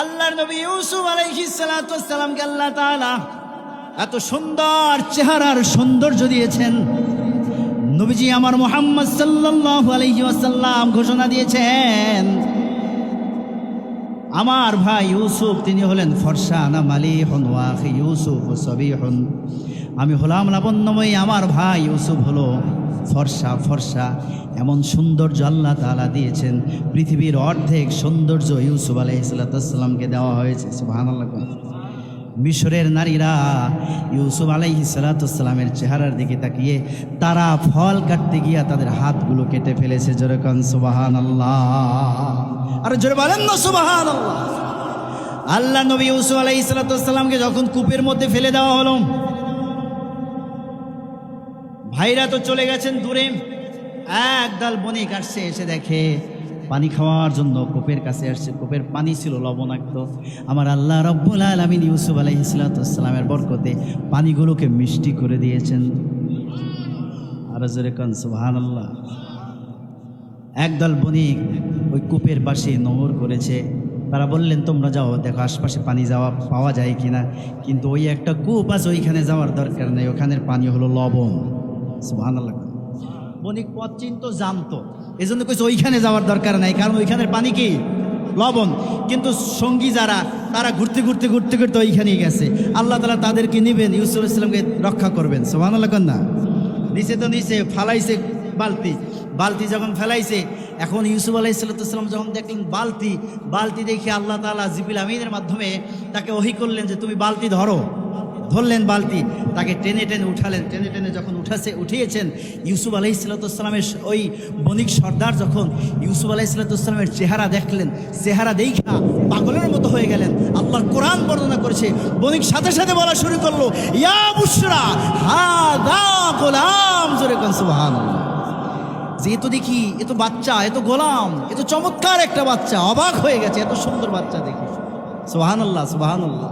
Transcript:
আল্লাহর নবী ইউসুফ আলাইহিস সালামকে আল্লাহ তাআলা এত সুন্দর চেহারার সৌন্দর্য দিয়েছেন। নবীজি আমার মোহাম্মদ সাল্লাল্লাহু আলাইহি ওয়াসাল্লাম ঘোষণা দিয়েছেন, আমার ভাই ইউসুফ, তিনি হলেন ফরসা না মালি হন ওয়াখি ইউসুফ সবই হন আমি হলাম লাবণ্যময়ী, আমার ভাই ইউসুফ হলো ফরসা ফরসা, এমন সৌন্দর্য আল্লাহ তালা দিয়েছেন। পৃথিবীর অর্ধেক সৌন্দর্য ইউসুফ আলাইহিসাল্লামকে দেওয়া হয়েছে, সুবহানাল্লাহ। মিশরের নারীরা ইউসুফ আলাইহি সালাতামের চেহারার দিকে তাকিয়ে তারা ফল কাটতে গিয়া তাদের হাতগুলো কেটে ফেলেছে যেরকম সুবাহান আল্লাহ আর জোরে বলেন না সুবাহান আল্লাহ আল্লাহ নবী ইউসুফ আলাইহি সালাতামকে যখন কূপের মধ্যে ফেলে দেওয়া হলো ভাইরা তো চলে গেছেন দূরে। একদল বণিক আসছে, এসে দেখে পানি খাওয়ার জন্য কোপের কাছে আসছে। কোপের পানি ছিল লবণাক্ত। আমার আল্লাহ রব্বুল আলমিন ইউসুফ আলহিসামের বরকতে পানিগুলোকে মিষ্টি করে দিয়েছেন। আর জোরে আল্লাহ একদল বণিক ওই কূপের পাশে নোংর করেছে। তারা বললেন, তোমরা যাও, দেখো আশপাশে পানি যাওয়া, পাওয়া যায় কিনা? কিন্তু ওই একটা কূপ আছে, ওইখানে যাওয়ার দরকার নেই। ওখানের পানি হলো লবণ। বণিক পথ চিন্ত, জানতো। এই জন্য কিছু ওইখানে যাওয়ার দরকার নাই, কারণ ওইখানের পানি কি? লবণ। কিন্তু সঙ্গী যারা, তারা ঘুরতে ঘুরতে ঘুরতে ঘুরতে ওইখানেই গেছে। আল্লাহ তালা তাদেরকে নেবেন, ইউসুফ ইসলামকে রক্ষা করবেন। সোহান আল্লাহ না? নিচে তো নিচে, ফালাইছে বালতি। বালতি যখন ফেলাইছে, এখন ইউসুফ আলাহ সাল্লাম যখন দেখলেন বালতি বালতি দেখে আল্লাহ তালা জিবিল আমিনের মাধ্যমে তাকে ওহি করলেন যে, তুমি বালতি ধরো। ধরলেন বালতি, তাকে টেনে টেনে উঠালেন। টেনে টেনে যখন উঠাছে, উঠিয়েছেন, ইউসুফ আলাহি সাল্লাতামের ওই বণিক সর্দার যখন ইউসুফ আলাহি সাল্লাতামের চেহারা দেখলেন, চেহারা দেখা পাগলের মতো হয়ে গেলেন। আল্লাহর কোরআন বর্ণনা করেছে, বণিক সাথে সাথে বলা শুরু করল, ইয়া হা দা গোলাম যে এ তো দেখি এ তো বাচ্চা এ তো গোলাম এ তো চমৎকার একটা বাচ্চা, অবাক হয়ে গেছে, এত সুন্দর বাচ্চা দেখি। সোহান আল্লাহ সোহান আল্লাহ